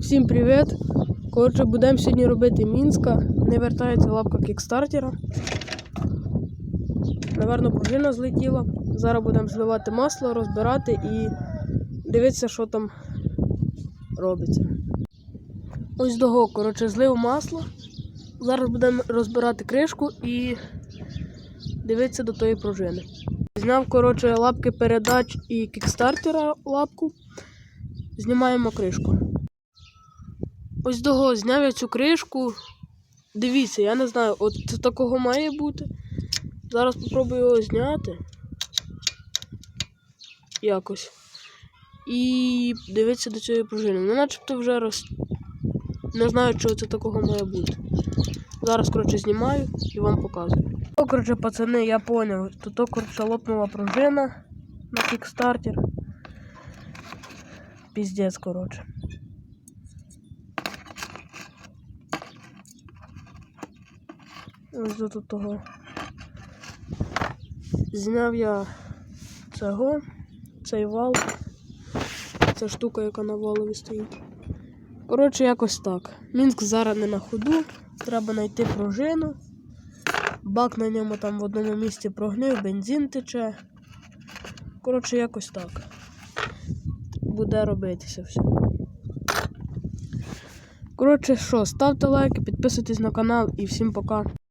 Всім привіт! Коротше, будемо сьогодні робити Мінська. Не вертається лапка кікстартера. Наверно, пружина злетіла. Зараз будемо зливати масло, розбирати і дивитися, що там робиться. Ось того, коротше, злив масло. Зараз будемо розбирати кришку і дивитися до тої пружини. Зняв, коротше, лапки передач і кікстартера лапку. Знімаємо кришку. Ось того зняв я цю кришку. Дивіться, я не знаю, от це такого має бути. Зараз спробую його зняти. Якось. І дивитися до цієї пружини. Ну, начебто вже роз... Не знаю, чого це такого має бути. Зараз, коротше, знімаю і вам показую. О, коротше, пацани, я поняв. Тут, коротше, лопнула пружина на кікстартер. Піздець, коротше. Ось до тут того. Зняв я цього, цей вал. Ця штука, яка на валові стоїть. Коротше, якось так. Мінськ зараз не на ходу. Треба знайти пружину. Бак на ньому там в одному місці прогнив, бензин тече. Коротше, якось так. Буде робитися все. Коротше, що, ставте лайки, підписуйтесь на канал і всім пока.